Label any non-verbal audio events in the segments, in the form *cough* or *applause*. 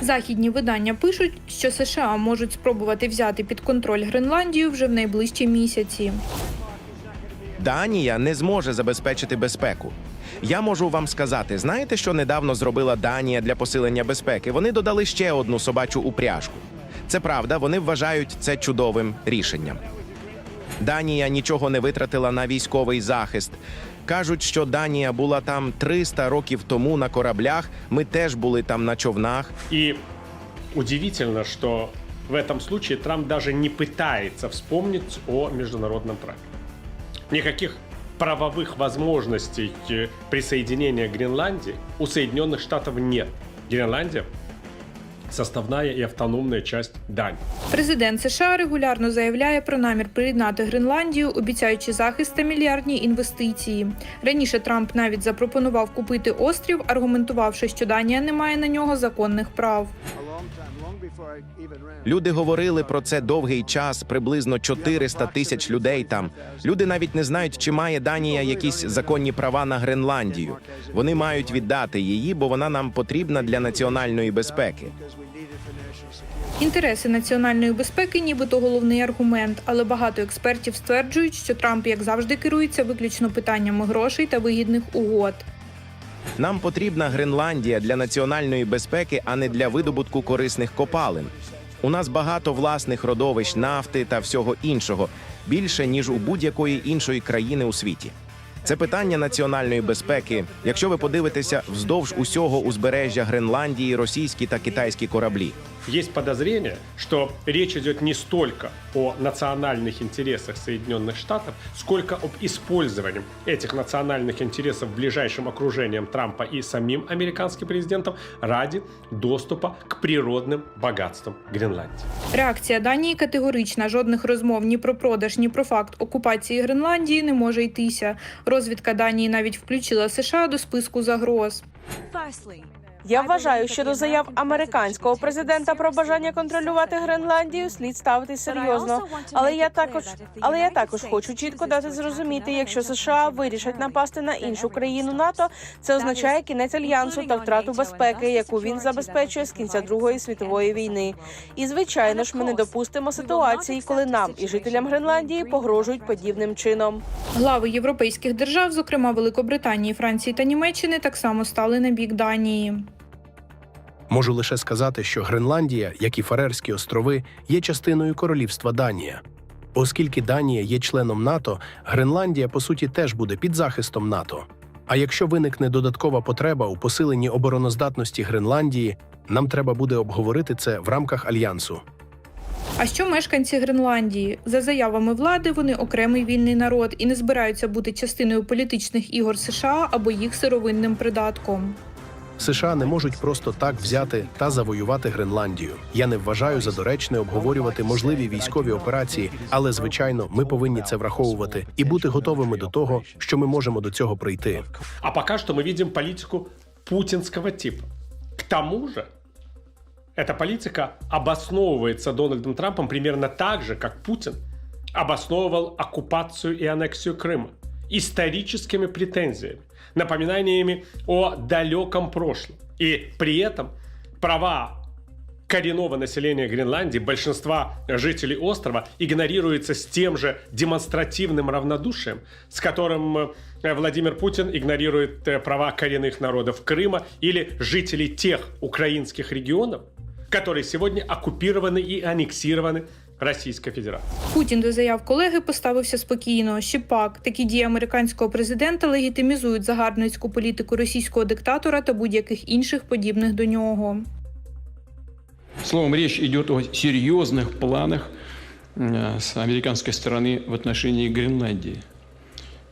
Західні видання пишуть, що США можуть спробувати взяти під контроль Гренландію вже в найближчі місяці. Данія не зможе забезпечити безпеку. Я можу вам сказати, знаєте, що недавно зробила Данія для посилення безпеки? Вони додали ще одну собачу упряжку. Це правда, вони вважають це чудовим рішенням. Данія нічого не витратила на військовий захист. Кажуть, що Данія була там 300 років тому на кораблях. Ми теж були там на човнах. И удивительно, что в этом случае Трамп даже не пытается вспомнить о международном праве. Никаких правовых возможностей э, присоединения Гренландии у Соединенных Штатов нет. Гренландия составная и автономная часть Дании. Президент США регулярно заявляє про намір приєднати Гренландію, обіцяючи захист та мільярдні інвестиції. Раніше Трамп навіть запропонував купити острів, аргументувавши, що Данія не має на нього законних прав. Люди говорили про це довгий час, приблизно 400 тисяч людей там. Люди навіть не знають, чи має Данія якісь законні права на Гренландію. Вони мають віддати її, бо вона нам потрібна для національної безпеки. Інтереси національної безпеки, нібито головний аргумент, але багато експертів стверджують, що Трамп, як завжди, керується виключно питаннями грошей та вигідних угод. Нам потрібна Гренландія для національної безпеки, а не для видобутку корисних копалин. У нас багато власних родовищ нафти та всього іншого більше ніж у будь-якої іншої країни у світі. Це питання національної безпеки. Якщо ви подивитеся вздовж усього узбережжя Гренландії, російські та китайські кораблі. Есть подозрение, что речь идет не столько о национальных интересах Соединенных Штатов, сколько об использовании этих национальных интересов ближайшим окружением Трампа и самим американским президентом ради доступа к природным богатствам Гренландии. Реакція Данії категорична. Жодних розмов ні про продаж, ні про факт окупації Гренландії не може йтися. Розвідка Данії навіть включила США до списку загроз. Я вважаю, що до заяв американського президента про бажання контролювати Гренландію слід ставити серйозно. Але я також, але я також хочу чітко дати зрозуміти, якщо США вирішать напасти на іншу країну НАТО, це означає кінець альянсу та втрату безпеки, яку він забезпечує з кінця Другої світової війни. І звичайно ж, ми не допустимо ситуації, коли нам і жителям Гренландії погрожують подібним чином. Глави європейських держав, зокрема Великобританії, Франції та Німеччини, так само стали на бік Данії. Можу лише сказати, що Гренландія, як і Фарерські острови, є частиною королівства Данія. Оскільки Данія є членом НАТО, Гренландія по суті теж буде під захистом НАТО. А якщо виникне додаткова потреба у посиленні обороноздатності Гренландії, нам треба буде обговорити це в рамках альянсу. А що мешканці Гренландії? За заявами влади, вони окремий вільний народ і не збираються бути частиною політичних ігор США або їх сировинним придатком. США не можуть просто так взяти та завоювати Гренландію. Я не вважаю за доречне обговорювати можливі військові операції, але звичайно, ми повинні це враховувати і бути готовими до того, що ми можемо до цього прийти. А пока что мы видим политику путинского типа. К тому же, эта политика обосновывается Дональдом Трампом примерно так же, как Путин обосновывал оккупацию и аннексию Крыма Историческими претензиями, напоминаниями о далеком прошлом. И при этом права коренного населения Гренландии, большинства жителей острова, игнорируется с тем же демонстративным равнодушием, с которым э, Владимир Путин игнорирует э, права коренных народов Крыма или жителей тех украинских регионов, которые сегодня оккупированы и аннексированы Российской Федерацией. Путін до заяв колеги поставився спокійно. Ще пак такі дії американського президента легітимізують загарбницьку політику російського диктатора та будь-яких інших подібних до нього. Словом, речь идет о серьезных планах э, с американской стороны в отношении Гренландии.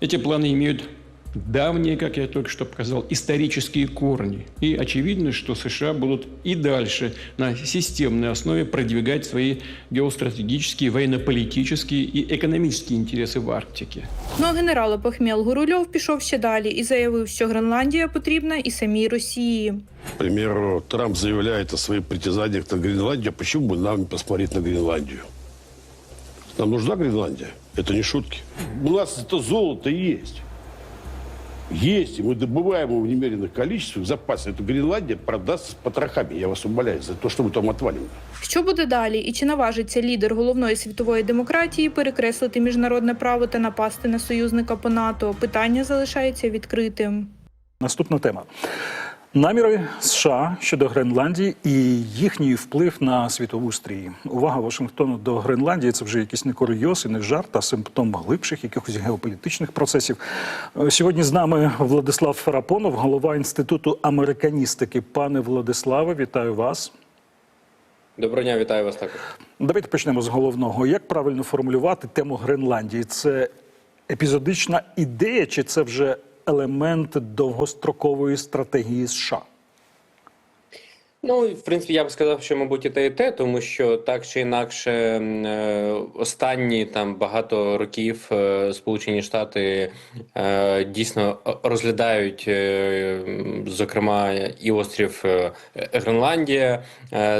Эти планы имеют давние, как я только что показал, исторические корни. И очевидно, что США будут и дальше на системной основе продвигать свои геостратегические, военно-политические и экономические интересы в Арктике. Ну а генерал Опахмєл Гурульов пішов ще далі і заявив, що Гренландія потрібна і самій Росії. К примеру, Трамп заявляет о своих притязаниях на Гренландию. А почему бы нам не посмотреть на Гренландию? Нам нужна Гренландия? Это не шутки. У нас это золото есть. Есть, и мы добываем его в немеренных количествах, запасы. Эту Гренландия продаст с потрохами, я вас умоляю, за то, что мы там отвалим. Що буде далі, і чи наважиться лідер головної світової демократії перекреслити міжнародне право та напасти на союзника по НАТО? Питання залишається відкритим. Наступна тема. Наміри США щодо Гренландії і їхній вплив на світову стрій. Увага Вашингтону до Гренландії це вже якийсь не курйоз і не жарт, а симптом глибших якихось геополітичних процесів. Е, Сьогодні з нами Владислав Фарапонов, голова інституту американістики. Пане Владиславе, вітаю вас. Доброго дня, вітаю вас також. Давайте почнемо з головного. Як правильно формулювати тему Гренландії? Це епізодична ідея, чи це вже елемент довгострокової стратегії США? Ну, в принципі, я б сказав, що, мабуть, і те, і те, тому що так чи інакше, е, останні там багато років е, Сполучені Штати е, дійсно розглядають, зокрема, і острів Гренландія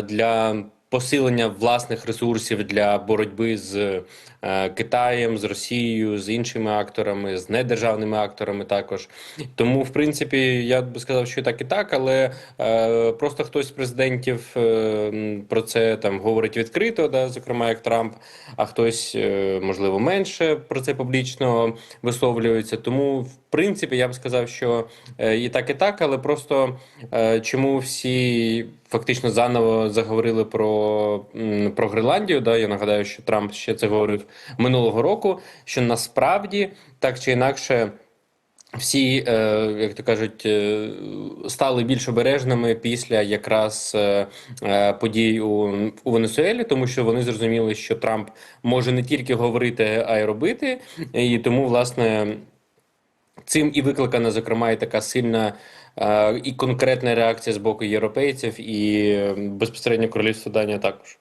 для посилення власних ресурсів для боротьби з е, Китаєм, з Росією, з іншими акторами, з недержавними акторами також. Тому, в принципі, я би сказав, що і так і так, але е, просто хтось з президентів е, про це там говорить відкрито, да, зокрема як Трамп, а хтось, е, можливо, менше про це публічно висловлюється. Тому, в принципі, я б сказав, що е, і так, і так, але просто е, чому всі фактично заново заговорили про, про Гренландію. Да? Я нагадаю, що Трамп ще це говорив минулого року, що насправді так чи інакше. Всі, е, як то кажуть, е, стали більш обережними після якраз е, подій у Венесуелі, тому що вони зрозуміли, що Трамп може не тільки говорити, а й робити. І тому, власне, цим і викликана, зокрема, і така сильна е, і конкретна реакція з боку європейців, і безпосередньо королівство Данія також.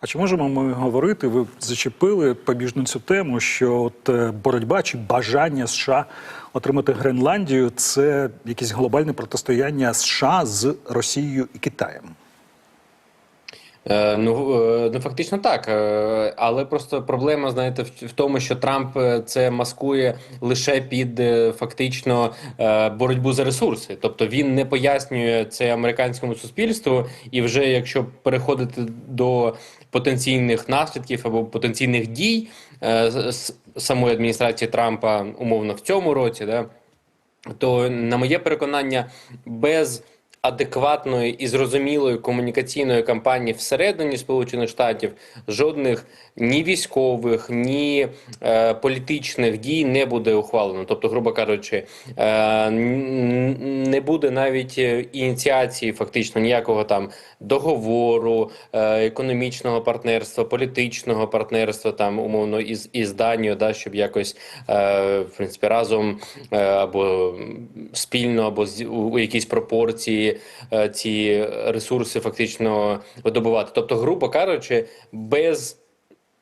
А чи можемо ми говорити? Ви зачепили побіжну цю тему, що от е, боротьба чи бажання США отримати Гренландію це якесь глобальне протистояння США з Росією і Китаєм. Е, Ну, е, ну фактично так. Е, Але просто проблема, знаєте, в, тому, що Трамп це маскує лише під фактично боротьбу за ресурси. Тобто він не пояснює це американському суспільству, і вже якщо переходити до потенційних наслідків або потенційних дій з самої адміністрації Трампа, умовно в цьому році, да, то на моє переконання, без адекватної і зрозумілої комунікаційної кампанії всередині Сполучених Штатів жодних ні військових, ні е, політичних дій не буде ухвалено. Тобто, грубо кажучи, е, не буде навіть е, ініціації, фактично ніякого там договору, е, економічного партнерства, політичного партнерства, там умовно із, із Данією, да, щоб якось е, в принципі разом е, або спільно, або з- у, у якійсь пропорції е, ці ресурси фактично видобувати. Тобто, грубо кажучи, без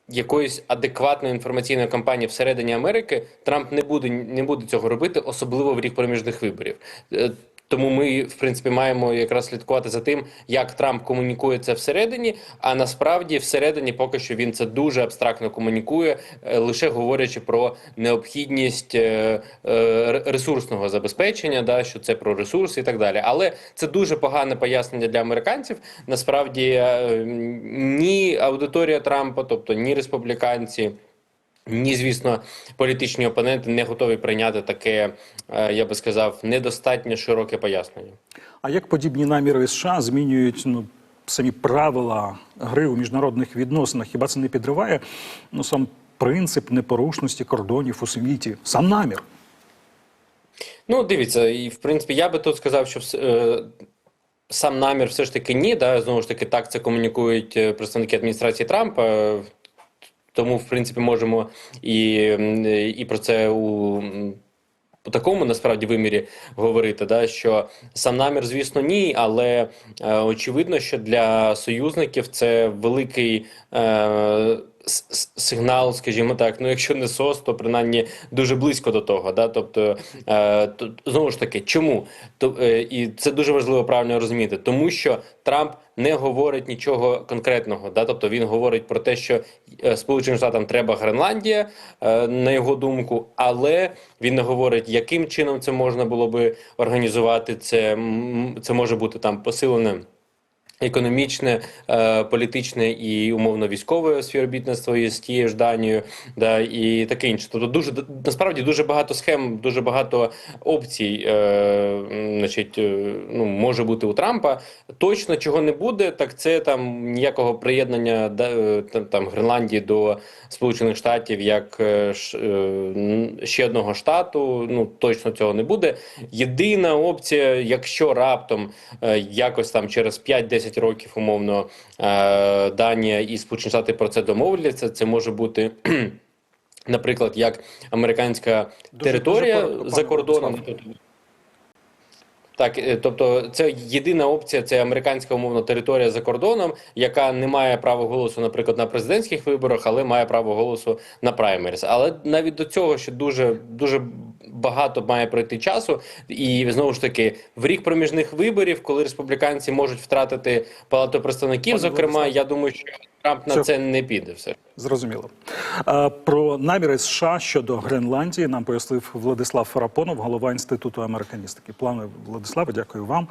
якоїсь адекватної інформаційної кампанії всередині Америки Трамп не буде не буде цього робити, особливо в рік проміжних виборів. Тому ми, в принципі, маємо якраз слідкувати за тим, як Трамп комунікує це всередині. А насправді, всередині, поки що він це дуже абстрактно комунікує, е, лише говорячи про необхідність е, е, ресурсного забезпечення, да, що це про ресурси і так далі. Але це дуже погане пояснення для американців. Насправді ні аудиторія Трампа, тобто ні республіканці. Ні, звісно, політичні опоненти не готові прийняти таке, е, я би сказав, недостатньо широке пояснення. А як подібні наміри США змінюють ну, самі правила гри у міжнародних відносинах? Хіба це не підриває ну, сам принцип непорушності кордонів у світі, сам намір? Ну, дивіться, і в принципі, я би тут сказав, що е, сам намір все ж таки ні. Да? Знову ж таки, так це комунікують е, представники адміністрації Трампа. Тому, в принципі, можемо і, і про це у. У такому насправді вимірі говорити, да, що сам намір, звісно, ні, але е, очевидно, що для союзників це великий е, сигнал, скажімо так. Ну, якщо не СОС, то принаймні дуже близько до того. Да? Тобто, е, то, знову ж таки, чому? То, е, і це дуже важливо правильно розуміти, тому що Трамп не говорить нічого конкретного. Да? Тобто він говорить про те, що е, Сполученим Штатам треба Гренландія, е, на його думку, але він не говорить, яким чином це можна було би організувати. Це, це може бути там посилене. Економічне, е, політичне і умовно військове співробітництво із тією ж Данією, да і таке інше. Тобто дуже насправді дуже багато схем, дуже багато опцій, е, значить, е, ну може бути у Трампа. Точно чого не буде, так це там ніякого приєднання е, там, там Гренландії до Сполучених Штатів як ще одного штату. Ну точно цього не буде. Єдина опція, якщо раптом якось там через 5-10 років умовно е, Данія і Сполучені Штати про це домовляться, це може бути. *clears throat* Наприклад, як американська Дуже- територія дуже коротко, за кордоном, так, е, тобто це єдина опція, це американська умовно територія за кордоном, яка не має права голосу, наприклад, на президентських виборах, але має право голосу на праймеріс. Але навіть до цього ще дуже дуже багато має пройти часу, і знову ж таки, в рік проміжних виборів, коли республіканці можуть втратити палату представників, зокрема, я думаю, що Трамп на це не піде. Все Зрозуміло. Про наміри США щодо Гренландії нам пояснив Владислав Фарапонов, голова інституту американістики. Плани Владислава, дякую вам.